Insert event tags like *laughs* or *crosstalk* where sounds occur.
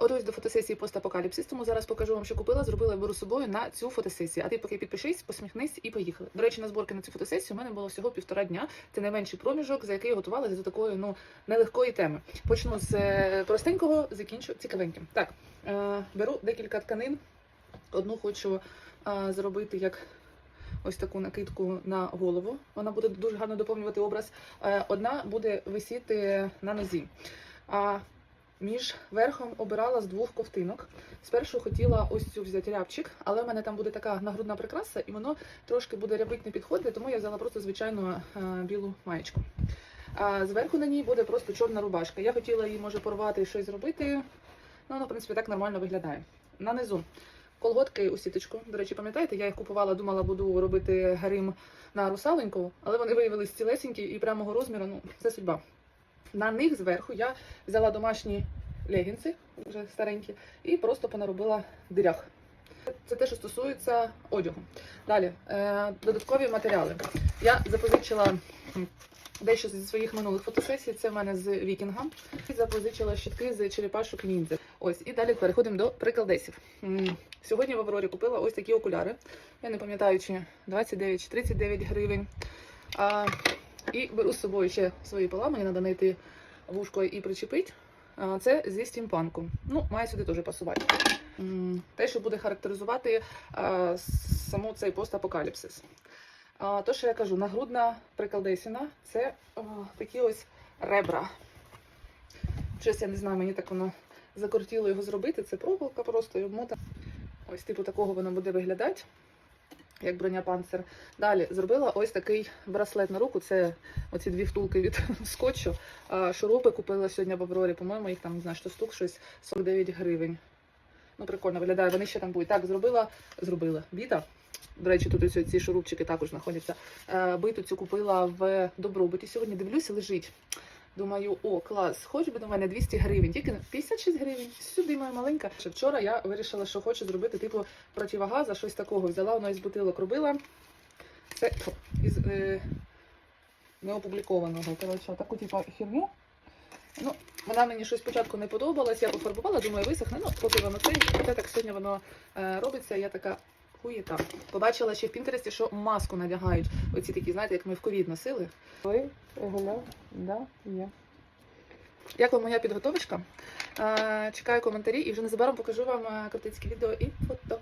Готуюсь до фотосесії постапокаліпсис, тому зараз покажу вам, що купила, зробила беру собою на цю фотосесію. А ти поки підпишись, посміхнись і поїхали. До речі, на зборки на цю фотосесію у мене було всього півтора дня. Це найменший проміжок, за який готувалася до такої ну нелегкої теми. Почну з е, простенького, закінчу цікавеньким. Так, е, беру декілька тканин. Одну хочу е, зробити як ось таку накидку на голову. Вона буде дуже гарно доповнювати образ. Одна буде висіти на нозі. А між верхом обирала з двох ковтинок. Спершу хотіла ось цю взяти рябчик, але в мене там буде така нагрудна прикраса, і воно трошки буде рябить не підходити, тому я взяла просто звичайну е, білу маєчку. А зверху на ній буде просто чорна рубашка. Я хотіла її може порвати і щось зробити. Ну, вона, в принципі, так нормально виглядає. Нанизу колготки у сіточку. До речі, пам'ятаєте, я їх купувала, думала, буду робити грим на русаленьку, але вони виявилися цілесенькі і прямого розміру. Ну, це судьба. На них зверху я взяла домашні легінси, вже старенькі, і просто понаробила дирях. Це те, що стосується одягу. Далі, е, додаткові матеріали. Я запозичила дещо зі своїх минулих фотосесій. Це в мене з вікінга. І запозичила щитки з черепашок ніндзя. Ось, і далі переходимо до прикладесів. Сьогодні в Аврорі купила ось такі окуляри. Я не пам'ятаю, чи 29 чи 39 гривень. І беру з собою ще свої поламані, треба знайти вушко і причепити. Це зі стімпанком. Ну, має сюди теж пасувати. Те, що буде характеризувати саму цей постапокаліпсис. То, що я кажу, нагрудна приколдесіна це такі ось ребра. Щось я не знаю, мені так воно закортіло його зробити. Це проволока просто обмотана. Ось типу такого воно буде виглядати, як броня панцир. Далі зробила ось такий браслет на руку. Це оці дві втулки від *laughs* скотчу. Шурупи купила сьогодні в Аврорі, по-моєму, їх там не знаю, що штук щось 49 гривень. Ну, прикольно виглядає, вони ще там будуть. Так, зробила, зробила. Біта. До речі, тут ось ці шурупчики також знаходяться. Е, Биту цю купила в добробуті. Сьогодні дивлюся, лежить. Думаю, о, клас, хоч би до мене 200 гривень, тільки 56 гривень. Сюди моя маленька. Ще Вчора я вирішила, що хочу зробити типу противогаза, щось такого. Взяла воно із бутилок робила. Це із е, неопублікованого. Коротше, таку типу херню. Ну, вона мені щось спочатку не подобалась, я пофарбувала, думаю, висохне. Ну, поки воно це так сьогодні воно е, робиться. Я така хуєта. Побачила ще в Пінтересті, що маску надягають. Оці такі, знаєте, як ми в ковід носили. Ви гуляв, да, є. Як вам моя підготовочка? Е, чекаю коментарі і вже незабаром покажу вам картинське крутицьке відео і фото.